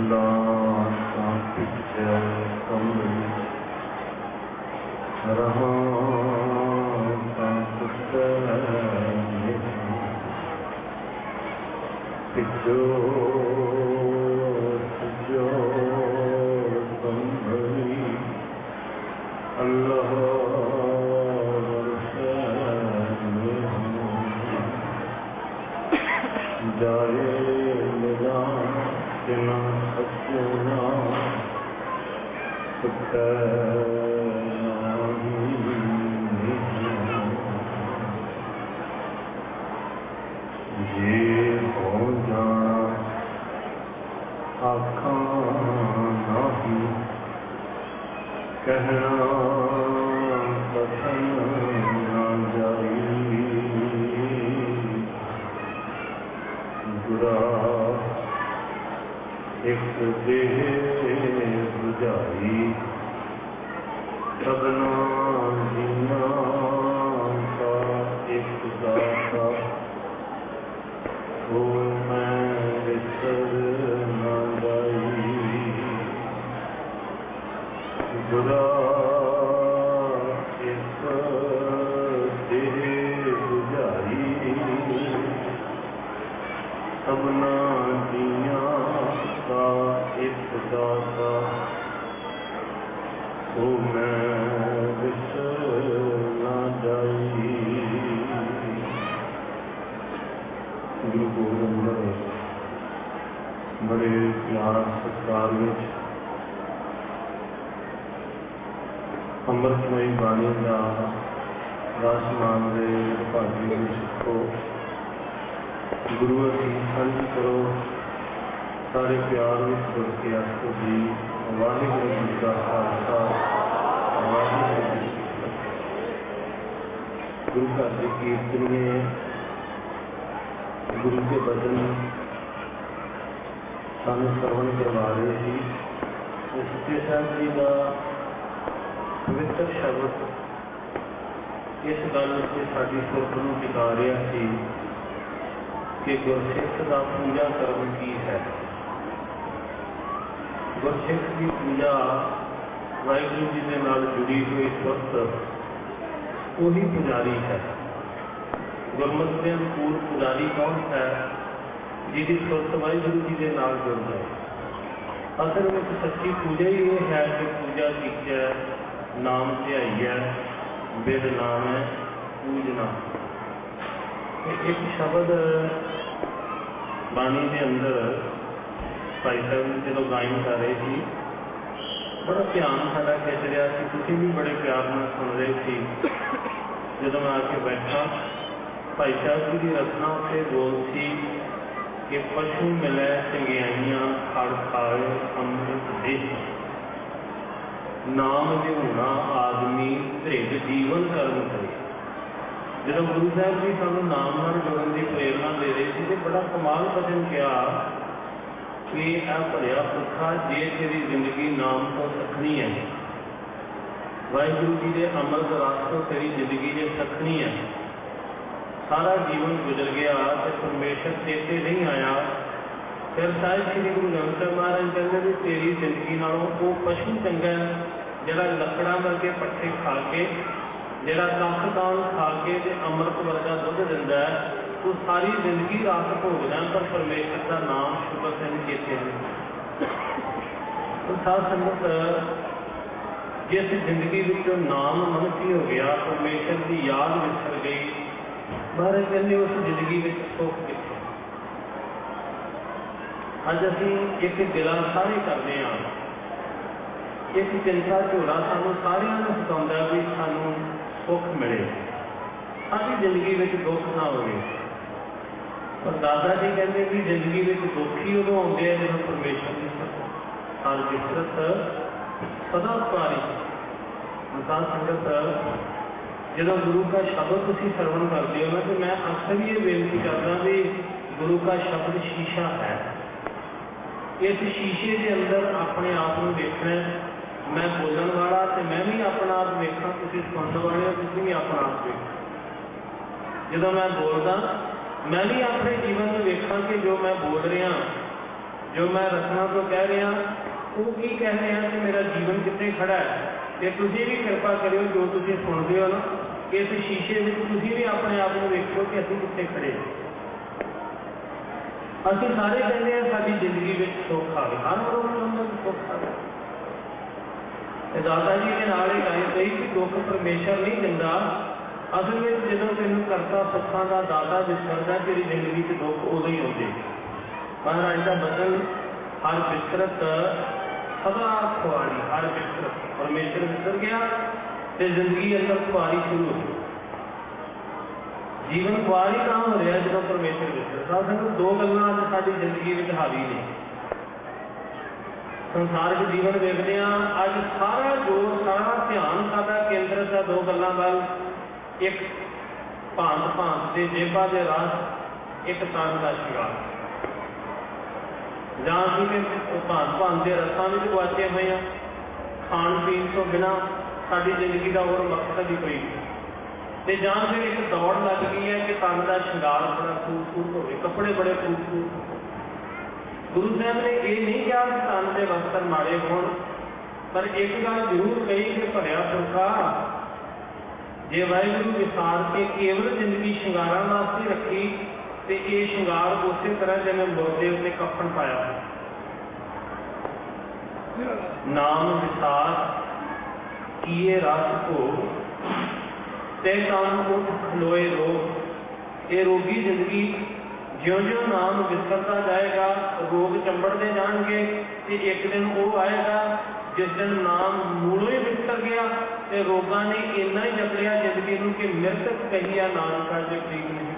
ਸੱਲਾ ਤਾਂ ਪਿੱਛੇ ਕਮਲੀ ਰਹਾ ਤਾਂ ਪੁੱਤਰ ਪਿੱਛੋ حسنا حسنا ਦੇਹ 부ਝਾਈ ਸਭਨਾ ਅੰਮ੍ਰਿਤਮਈ ਬਾਣੀ ਦਾ ਰਾਸਮਾਨ ਦੇ ਭਾਗੀ ਵਿੱਚ ਸਿੱਖੋ। ਗੁਰੂ ਅਸੀਂ ਸਾਂਝੀ ਕਰੋ, ਸਾਰੇ ਪਿਆਰ ਵਿੱਚ ਜੁੜ ਕੇ ਆਖੋ ਜੀ, ਵਾਹਿਗੁਰੂ ਜੀ ਦਾ ਖਾਲਸਾ, ਵਾਹਿਗੁਰੂ ਜੀ ਗੁਰੂ ਘਰ ਦੇ ਕੀਰਤਨੀਏ ਗੁਰੂ ਦੇ ਬਚਨ ਸਾਨੂੰ ਸਰਵਣ ਕਰਵਾ ਰਹੇ ਸੀ। ਉਹ ਸੱਚੇ ਸਾਹਿਬ ਜੀ ਦਾ ਪਵਿੱਤਰ ਸ਼ਬਦ। ਇਸ ਗੱਲ ਉੱਤੇ ਸਾਡੀ ਸੁਰਤ ਨੂੰ ਟਿਕਾ ਰਿਹਾ ਸੀ ਕਿ ਗੁਰਸਿੱਖ ਦਾ ਪੂਜਾ ਕਰਮ ਕੀ ਹੈ। ਗੁਰਸਿੱਖ ਦੀ ਪੂਜਾ ਵਾਹਿਗੁਰੂ ਜੀ ਦੇ ਨਾਲ ਜੁੜੀ ਹੋਈ ਸੁਰਤ ਉਹੀ ਪੁਜਾਰੀ ਹੈ। ਗੁਰਮਤਿ ਦੇ ਅਨੁਕੂਲ ਪੁਜਾਰੀ ਕੌਣ ਹੈ ਜਿਹਦੀ ਸੁਰਤ ਵਾਹਿਗੁਰੂ ਜੀ ਦੇ ਨਾਲ ਜੁੜਦਾ ਹੈ? ਅਸਲ ਵਿੱਚ ਸੱਚੀ ਪੂਜਾ ਹੀ ਇਹ ਹੈ ਕਿ ਪੂਜਾ ਕੀਤੀ ਹੈ ਨਾਮ ਧਿਆਈ ਹੈ ਬਿਦ ਨਾਮ ਹੈ ਪੂਜਨਾ ਇੱਕ ਸ਼ਬਦ ਬਾਣੀ ਦੇ ਅੰਦਰ ਭਾਈ ਸਾਹਿਬ ਜੀ ਜਦੋਂ ਗਾਇਨ ਕਰ ਰਹੇ ਸੀ ਬੜਾ ਧਿਆਨ ਸਾਡਾ ਖਿੱਚ ਰਿਹਾ ਸੀ ਤੁਸੀਂ ਵੀ ਬੜੇ ਪਿਆਰ ਨਾਲ ਸੁਣ ਰਹੇ ਸੀ। ਜਦੋਂ ਮੈਂ ਆ ਕੇ ਬੈਠਾ ਭਾਈ ਸਾਹਿਬ ਜੀ ਦੀ ਰਚਨਾ ਉੱਤੇ ਬੋਲ ਸੀ ਕਿ ਪਸ਼ੂ ਮਿਲੇ ਚੰਗਿਆਈਆਂ ਖੜ ਖਾਏ ਅੰਮ੍ਰਿਤ ਦੇ। ਨਾਮ ਜਿਉਣਾ ਆਦਮੀ ਧ੍ਰਿਗ ਜੀਵਨ ਕਰਮ ਕਰੇ। ਜਦੋਂ ਗੁਰੂ ਸਾਹਿਬ ਜੀ ਸਾਨੂੰ ਨਾਮ ਨਾਲ ਜੁੜਨ ਦੀ ਪ੍ਰੇਰਣਾ ਦੇ ਰਹੇ ਸੀ ਤੇ ਬੜਾ ਕਮਾਲ ਬਚਨ ਕਿਹਾ ਕਿ ਇਹ ਭਲਿਆ ਪੁੱਖਾ ਜੇ ਤੇਰੀ ਜ਼ਿੰਦਗੀ ਨਾਮ ਤੋਂ ਸਖਣੀ ਹੈ। ਵਾਹਿਗੁਰੂ ਜੀ ਦੇ ਅੰਮ੍ਰਿਤ ਰਸ ਤੋਂ ਤੇਰੀ ਜ਼ਿੰਦਗੀ ਜੇ ਸਖਣੀ ਹੈ। ਸਾਰਾ ਜੀਵਨ ਗੁਜ਼ਰ ਗਿਆ ਤੇ ਪਰਮੇਸ਼ਰ ਚੇਤੇ ਨਹੀਂ ਆਇਆ। ਫਿਰ ਸਾਹਿਬ ਸ੍ਰੀ ਗੁਰੂ ਗ੍ਰੰਥ ਸਾਹਿਬ ਮਹਾਰਾਜ ਕਹਿੰਦੇ ਵੀ ਤੇਰੀ ਜ਼ਿੰਦਗੀ ਨਾਲੋਂ ਉਹ ਪਸ਼ੂ ਚੰਗਾ ਜਿਹੜਾ ਲੱਕੜਾਂ ਵਰਗੇ ਪੱਠੇ ਖਾ ਕੇ, ਜਿਹੜਾ ਕੱਖ ਖਾ ਕੇ ਤੇ ਅੰਮ੍ਰਿਤ ਵਰਗਾ ਦੁੱਧ ਦਿੰਦਾ ਹੈ ਤੂੰ ਸਾਰੀ ਜ਼ਿੰਦਗੀ ਰਾਤ ਭੋਗਦਾ ਪਰ ਪਰਮੇਸ਼ਰ ਦਾ ਨਾਮ ਸ਼ੁਕਰ ਸਿੰਘ ਚੇਤੇ ਨਹੀਂ ਉਹ ਸਾਧ ਸੰਗਤ ਜਿਸ ਜ਼ਿੰਦਗੀ ਵਿੱਚੋਂ ਨਾਮ ਮਨੁੱਖੀ ਹੋ ਗਿਆ, ਪਰਮੇਸ਼ਰ ਦੀ ਯਾਦ ਵਿਸਰ ਗਈ। ਮਹਾਰਾਜ ਕਹਿੰਦੇ ਉਸ ਜ਼ਿੰਦਗੀ ਵਿੱਚ ਸੁੱਖ ਅੱਜ ਅਸੀਂ ਇੱਕ ਦਿਲਾਂ ਸਾਰੇ ਕਰਦੇ ਹਾਂ। ਇੱਕ ਚਿੰਤਾ ਝੋਲਾ ਸਾਨੂੰ ਸਾਰਿਆਂ ਨੂੰ ਸਤਾਉਂਦਾ ਵੀ ਸਾਨੂੰ ਸੁੱਖ ਮਿਲੇ। ਸਾਡੀ ਜ਼ਿੰਦਗੀ ਵਿੱਚ ਦੁੱਖ ਨਾ ਹੋਵੇ। ਪਰ ਦਾਦਾ ਜੀ ਕਹਿੰਦੇ ਵੀ ਜ਼ਿੰਦਗੀ ਵਿੱਚ ਦੁੱਖ ਹੀ ਉਦੋਂ ਆਉਂਦੇ ਆ ਜਦੋਂ ਪਰਮੇਸ਼ਰ ਦੀ ਹਰ ਵਿਸਰਤ ਸਦਾ ਸਵਾਰੀ ਮਤਾਂ ਸੰਗਤ ਜਦੋਂ ਗੁਰੂ ਦਾ ਸ਼ਬਦ ਤੁਸੀਂ ਸਰਵਣ ਕਰਦੇ ਹੋ ਨਾ, ਤੇ ਮੈਂ ਅਕਸਰ ਇਹ ਬੇਨਤੀ ਕਰਦਾ ਵੀ ਗੁਰੂ ਦਾ ਸ਼ਬਦ ਸ਼ੀਸ਼ਾ ਹੈ। ਇਸ ਸ਼ੀਸ਼ੇ ਦੇ ਅੰਦਰ ਆਪਣੇ ਆਪ ਨੂੰ ਵੇਖਣਾ ਮੈਂ ਬੋਲਣ ਵਾਲਾ ਤੇ ਮੈਂ ਵੀ ਆਪਣਾ ਆਪ ਵੇਖਾਂ, ਤੁਸੀਂ ਸੁਣਨ ਵਾਲੇ ਹੋ, ਤੁਸੀਂ ਵੀ ਆਪਣਾ ਆਪ ਵੇਖੋ। ਜਦੋਂ ਮੈਂ ਬੋਲਦਾ, ਮੈਂ ਵੀ ਆਪਣੇ ਜੀਵਨ ਨੂੰ ਵੇਖਾਂ ਕਿ ਜੋ ਮੈਂ ਬੋਲ ਰਿਹਾ, ਜੋ ਮੈਂ ਰਸਨਾ ਤੋਂ ਕਹਿ ਰਿਹਾ, ਉਹ ਕੀ ਕਹਿ ਰਿਹਾ ਕਿ ਮੇਰਾ ਜੀਵਨ ਕਿੱਥੇ ਖੜਾ ਹੈ। ਤੇ ਤੁਸੀਂ ਵੀ ਕਿਰਪਾ ਕਰਿਓ, ਜੋ ਤੁਸੀਂ ਸੁਣਦੇ ਹੋ ਨਾ, ਇਸ ਸ਼ੀਸ਼ੇ ਵਿੱਚ ਤੁਸੀਂ ਵੀ ਆਪਣੇ ਆਪ ਨੂੰ ਵੇਖੋ ਕਿ ਅਸੀਂ ਕਿੱਥੇ ਖੜੇ ਹਾਂ। ਅਸੀਂ ਸਾਰੇ ਕਹਿੰਦੇ ਆ ਸਾਡੀ ਜ਼ਿੰਦਗੀ ਵਿੱਚ ਸੁੱਖ ਆਵੇ, ਹਰ ਮਨੁੱਖ ਚਾਹੁੰਦਾ ਸੁੱਖ ਆਵੇ। ਤੇ ਦਾਦਾ ਜੀ ਦੇ ਨਾਲ ਇਹ ਗੱਲ ਕਹੀ ਕਿ ਦੁੱਖ ਪਰਮੇਸ਼ਰ ਨਹੀਂ ਦਿੰਦਾ, ਅਸਲ ਵਿੱਚ ਜਦੋਂ ਤੈਨੂੰ ਕਰਤਾ ਸੁੱਖਾਂ ਦਾ ਦਾਤਾ ਵਿਸਰਦਾ, ਤੇਰੀ ਜ਼ਿੰਦਗੀ 'ਚ ਦੁੱਖ ਉਦੋਂ ਹੀ ਆਉਂਦੇ। ਮਹਾਰਾਜ ਦਾ ਬਚਨ, ਹਰ ਬਿਸਰਤ ਸਦਾ ਖੁਆਰੀ, ਹਰ ਬਿਸਰਤ ਪਰਮੇਸ਼ਰ ਵਿਸਰ ਗਿਆ ਤੇ ਜ਼ਿੰਦਗੀ ਅੰਦਰ ਖੁਆਰੀ ਸ਼ੁਰੂ ਹੋ ਗਈ। ਜੀਵਨ ਖੁਆਰੀ ਤਾਂ ਹੋ ਰਿਹਾ ਜਦੋਂ ਪਰਮੇਸ਼ਰ ਵਿਸਰਦਾ ਸਾਨੂੰ ਦੋ ਗੱਲਾਂ ਅੱਜ ਸਾਡੀ ਜ਼ਿੰਦਗੀ ਵਿੱਚ ਹਾਵੀ ਨੇ। ਸੰਸਾਰਿਕ ਜੀਵਨ ਵੇਖਦੇ ਆ ਅੱਜ ਸਾਰਾ ਜੋਰ, ਸਾਰਾ ਧਿਆਨ ਸਾਡਾ ਕੇਂਦਰਿਤ ਹੈ ਦੋ ਗੱਲਾਂ ਵੱਲ। ਇੱਕ ਭਾਂਤ ਭਾਂਤ ਦੇ ਜੇਬਾਂ ਦੇ ਰਸ, ਇੱਕ ਤਨ ਦਾ ਸ਼ਿੰਗਾਰ ਜਾਂ ਕਿ ਉਹ ਭਾਂਤ ਭਾਂਤ ਦੇ ਰਸਾਂ ਵਿੱਚ ਗੁਆਚੇ ਹੋਏ ਆ ਖਾਣ ਪੀਣ ਤੋਂ ਬਿਨਾ ਸਾਡੀ ਜ਼ਿੰਦਗੀ ਦਾ ਹੋਰ ਮਕਸਦ ਹੀ ਕੋਈ ਨਹੀਂ। ਤੇ ਜਾਂ ਫਿਰ ਇੱਕ ਦੌੜ ਲੱਗ ਗਈ ਹੈ ਕਿ ਤਨ ਦਾ ਸ਼ਿੰਗਾਰ ਬੜਾ ਖੂਬਸੂਰਤ ਹੋਵੇ ਕੱਪੜੇ ਬੜੇ ਖੂਬਸੂਰਤ ਹੋਣ ਗੁਰੂ ਸਾਹਿਬ ਨੇ ਇਹ ਨਹੀਂ ਕਿਹਾ ਕਿ ਤਨ ਦੇ ਵਸਤਰ ਮਾੜੇ ਹੋਣ ਪਰ ਇੱਕ ਗੱਲ ਜ਼ਰੂਰ ਕਹੀ ਕਿ ਭਰਿਆ ਪੁਰਖਾ ਜੇ ਵਾਹਿਗੁਰੂ ਵਿਸਾਰ ਕੇ ਕੇਵਲ ਜ਼ਿੰਦਗੀ ਸ਼ਿੰਗਾਰਾਂ ਵਾਸਤੇ ਰੱਖੀ ਤੇ ਇਹ ਸ਼ਿੰਗਾਰ ਉਸੇ ਤਰ੍ਹਾਂ ਜਿਵੇਂ ਮੁਰਦੇ ਉੱਤੇ ਕਫਨ ਪਾਇਆ ਹੋਇਆ। ਨਾਮ ਵਿਸਾਰ ਕੀਏ ਰਸ ਕੋ ਤੇ ਕਾਮ ਉਠ ਖਲੋਏ ਰੋਗ। ਇਹ ਰੋਗੀ ਜ਼ਿੰਦਗੀ ਜਿਉਂ-ਜਿਉਂ ਨਾਮ ਵਿਸਰਦਾ ਜਾਏਗਾ, ਰੋਗ ਚੰਬੜਦੇ ਜਾਣਗੇ ਤੇ ਇੱਕ ਦਿਨ ਉਹ ਆਏਗਾ, ਜਿਸ ਦਿਨ ਨਾਮ ਮੂਲੋਂ ਹੀ ਵਿਸਰ ਗਿਆ ਤੇ ਰੋਗਾਂ ਨੇ ਇੰਨਾ ਹੀ ਜਕੜਿਆ ਜ਼ਿੰਦਗੀ ਨੂੰ ਕਿ ਮ੍ਰਿਤਕ ਕਹੀਆ ਨਾਨਕਾ ਜੇ ਪ੍ਰੀਤ ਨਹੀਂ